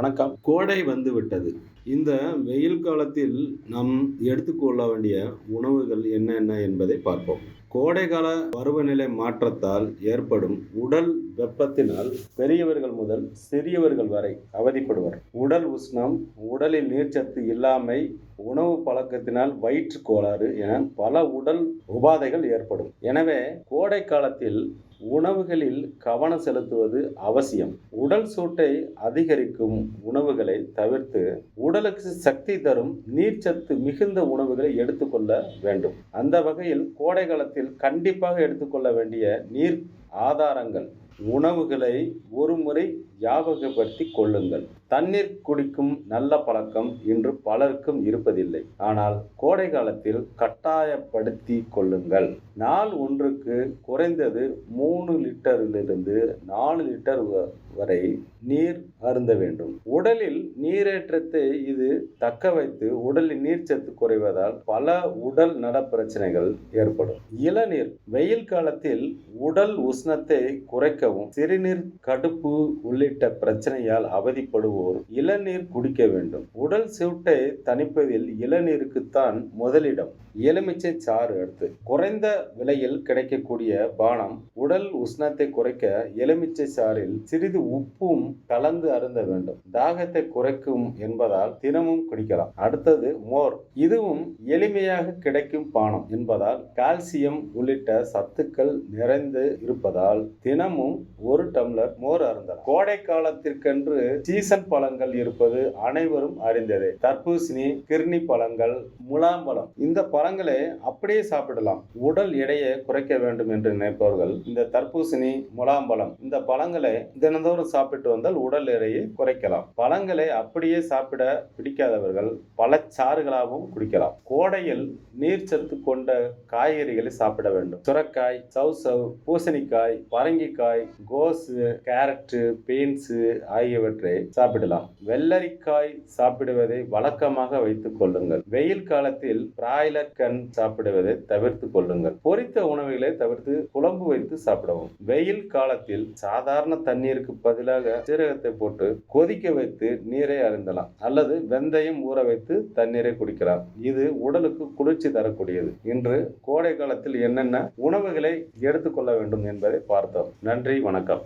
வணக்கம். கோடை வந்து விட்டது. இந்த வெயில் காலத்தில் நாம் எடுத்துக்கொள்ள வேண்டிய உணவுகள் என்னென்ன என்பதை பார்ப்போம். கோடைகால பருவநிலை மாற்றத்தால் ஏற்படும் உடல் வெப்பத்தினால் பெரியவர்கள் முதல் சிறியவர்கள் வரை அவதிப்படுவர். உடல் உஷ்ணம் உடலில் நீர்ச்சத்து இல்லாமை உணவு பழக்கத்தினால் வயிற்று கோளாறு என பல உடல் உபாதைகள் ஏற்படும். எனவே கோடை காலத்தில் உணவுகளில் கவனம் செலுத்துவது அவசியம். உடல் சூட்டை அதிகரிக்கும் உணவுகளை தவிர்த்து உடலுக்கு சக்தி தரும் நீர்ச்சத்து மிகுந்த உணவுகளை எடுத்துக்கொள்ள வேண்டும். அந்த வகையில் கோடை காலத்தில் கண்டிப்பாக எடுத்துக்கொள்ள வேண்டிய நீர் ஆதாரங்கள். உணவுகளை ஒரு முறை ஞாபகப்படுத்தி கொள்ளுங்கள். தண்ணீர் குடிக்கும் நல்ல பழக்கம் இன்று பலருக்கும் இருப்பதில்லை. ஆனால் கோடை காலத்தில் கட்டாயப்படுத்தி கொள்ளுங்கள். நாள் ஒன்றுக்கு குறைந்தது மூணு லிட்டரிலிருந்து நாலு லிட்டர் வ- வரை நீர் அருந்த வேண்டும். உடலில் நீரேற்றத்தை இது தக்க வைத்து உடலில் நீர்ச்சத்து குறைவதால் பல உடல் நல பிரச்சனைகள் ஏற்படும். இளநீர் வெயில் காலத்தில் உடல் உஷ்ணத்தை குறைக்கவும் சிறுநீர் கடுப்பு உள்ளிட்ட பிரச்சனையால் அவதிப்படுவோர் இளநீர் குடிக்க வேண்டும். உடல் சிவட்டை தணிப்பதில் இளநீருக்குத்தான் முதலிடம். எலுமிச்சை சாறு அடுத்து குறைந்த விலையில் கிடைக்கக்கூடிய பானம் உடல் உஷ்ணத்தை குறைக்க எலுமிச்சை சாறில் சிறிது உப்பும் கலந்து அருந்த வேண்டும். தாகத்தை குறைக்கும் என்பதால் தினமும் குடிக்கலாம். அடுத்தது மோர். இதுவும் எளிமையாக கிடைக்கும் பானம் என்பதால் கால்சியம் உள்ளிட்ட சத்துக்கள் நிறைந்து இருப்பதால் தினமும் ஒரு டம்ளர் மோர் அருந்தலாம். கோடை காலத்திற்கென்று சீசன் பழங்கள் இருப்பது அனைவரும் அறிந்ததே. தர்பூசணி கிர்னி பழங்கள் முலாம்பழம் இந்த பழங்களை அப்படியே சாப்பிடலாம். உடல் எடையை குறைக்க வேண்டும் என்று நினைப்பவர்கள் இந்த தர்பூசணி முலாம்பழம் இந்த பழங்களை தினந்தோறும் சாப்பிட்டு வந்தால் உடல் எடையை குறைக்கலாம். பழங்களை அப்படியே சாப்பிட பிடிக்காதவர்கள் பழச்சாறுகளாகவும் குடிக்கலாம். கோடையில் நீர்ச்சத்து கொண்ட காய்கறிகளை சாப்பிட வேண்டும். சுரக்காய் சௌசவ் பூசணிக்காய் பரங்கிக்காய் கோஸு கேரட்டு பீன்ஸு ஆகியவற்றை சாப்பிடலாம். வெள்ளரிக்காய் சாப்பிடுவதை வழக்கமாக வைத்துக் கொள்ளுங்கள். வெயில் காலத்தில் பிராய்லர் கண் சாப்பிடுவதை தவிர்த்து கொள்ளுங்கள். பொரித்த உணவுகளை தவிர்த்து குழம்பு வைத்து சாப்பிடவும். வெயில் காலத்தில் சாதாரண தண்ணீருக்கு பதிலாக சீரகத்தை போட்டு கொதிக்க வைத்து நீரை அருந்தலாம். அல்லது வெந்தயம் ஊற வைத்து தண்ணீரை குடிக்கலாம். இது உடலுக்கு குளிர்ச்சி தரக்கூடியது. இன்று கோடை காலத்தில் என்னென்ன உணவுகளை எடுத்துக்கொள்ள வேண்டும் என்பதை பார்த்தோம். நன்றி வணக்கம்.